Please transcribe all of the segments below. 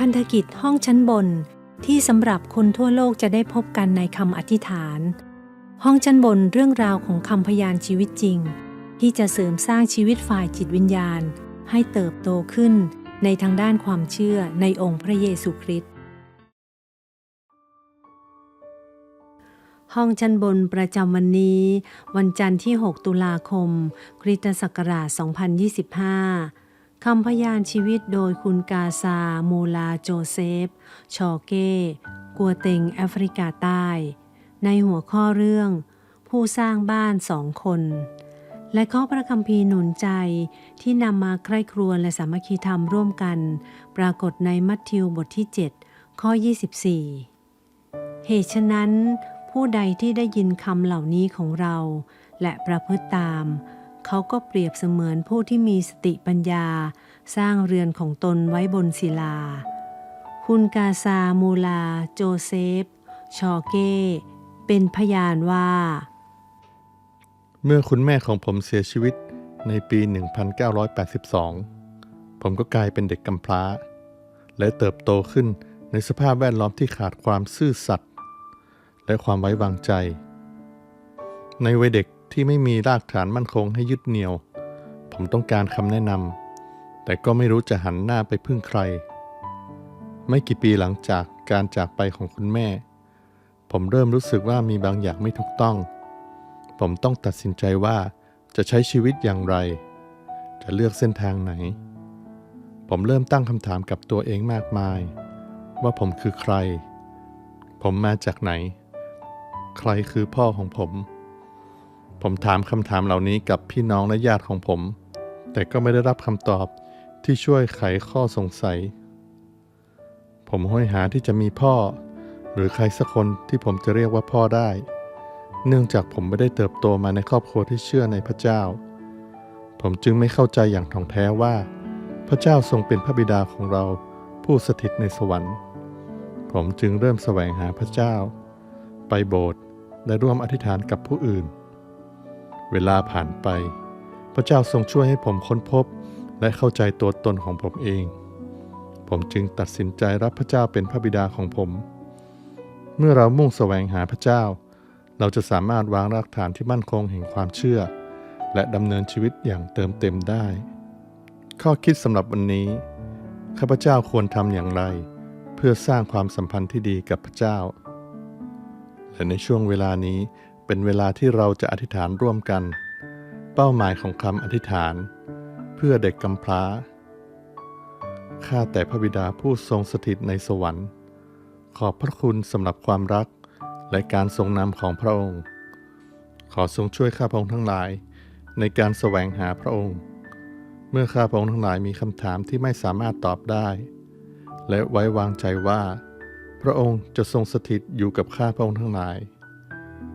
พันธกิจห้องชั้นบนที่สำหรับคนทั่วโลกจะได้พบกันในคำอธิษฐาน ห้องชั้นบนเรื่องราวของคำพยานชีวิตจริง ที่จะเสริมสร้างชีวิตฝ่ายจิตวิญญาณ ให้เติบโตขึ้นในทางด้านความเชื่อในองค์พระเยซูคริสต์ห้องชั้นบนประจำวันนี้ วันจันทร์ที่ 6 ตุลาคม คริสตศักราช 2025 คำพยานชีวิตโดยคุณกาซา มูลาโจเซฟ ชอเก้ กัวเต็งแอฟริกาใต้ ในหัวข้อเรื่อง ผู้สร้างบ้านสองคน และข้อพระคัมภีร์หนุนใจที่นำมาใคร่ครวญและสามัคคีธรรมร่วมกัน ปรากฏในมัทธิวบทที่ 7 ข้อ 24 เหตุฉะนั้น ผู้ใดที่ได้ยินคำเหล่านี้ของเรา และประพฤติตาม เขาก็เปรียบเสมือนผู้ที่มีสติปัญญา สร้างเรือนของตนไว้บนศิลา คุณกาซามูลา โจเซฟ ชอเก้ เป็นพยานว่า เมื่อคุณแม่ของผมเสียชีวิตในปี 1982 ผมก็กลายเป็นเด็กกำพร้า และเติบโตขึ้นในสภาพแวดล้อมที่ขาดความซื่อสัตย์และความไว้วางใจ ในวัยเด็ก ที่ไม่มีรากฐานมั่นคงให้ยึดเหนี่ยว ผมต้องการคำแนะนำแต่ก็ไม่รู้จะหันหน้าไปพึ่งใคร ไม่กี่ปีหลังจากการจากไปของคุณแม่ ผมเริ่มรู้สึกว่ามีบางอย่างไม่ถูกต้อง ผมต้องตัดสินใจว่าจะใช้ชีวิตอย่างไร จะเลือกเส้นทางไหน ผมเริ่มตั้งคำถามกับตัวเองมากมาย ว่าผมคือใคร ผมมาจากไหน ใครคือพ่อของผม ผมถามคำถามเหล่านี้กับพี่น้องและญาติของผม แต่ก็ไม่ได้รับคำตอบที่ช่วยไขข้อสงสัย ผมห้อยหาที่จะมีพ่อ หรือใครสักคนที่ผมจะเรียกว่าพ่อได้ เนื่องจากผมไม่ได้เติบโตมาในครอบครัวที่เชื่อในพระเจ้า ผมจึงไม่เข้าใจอย่างท่องแท้ว่า พระเจ้าทรงเป็นพระบิดาของเราผู้สถิตในสวรรค์ ผมจึงเริ่มแสวงหาพระเจ้า ไปโบสถ์และร่วมอธิษฐานกับผู้อื่น เวลาผ่านไป พระเจ้าทรงช่วยให้ผมค้นพบ และเข้าใจตัวตนของผมเอง ผมจึงตัดสินใจรับพระเจ้าเป็นพระบิดาของผม เมื่อเรามุ่งแสวงหาพระเจ้า เราจะสามารถวางรากฐานที่มั่นคงแห่งความเชื่อ และดำเนินชีวิตอย่างเติมเต็มได้ ข้อคิดสำหรับวันนี้ ข้าพเจ้าควรทำอย่างไร เพื่อสร้างความสัมพันธ์ที่ดีกับพระเจ้าและในช่วงเวลานี้ เป็นเวลาที่เราจะอธิษฐานร่วมกัน เป้าหมายของคำอธิษฐาน เพื่อเด็กกำพร้า ข้าแต่พระบิดาผู้ทรงสถิตในสวรรค์ ขอบพระคุณสำหรับความรักและการทรงนำของพระองค์ ขอทรงช่วยข้าพระองค์ทั้งหลายในการแสวงหาพระองค์ เมื่อข้าพระองค์ทั้งหลายมีคำถามที่ไม่สามารถตอบได้ และไว้วางใจว่า พระองค์จะทรงสถิตอยู่กับข้าพระองค์ทั้งหลาย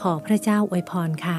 ขอพระเจ้าอวยพรค่ะ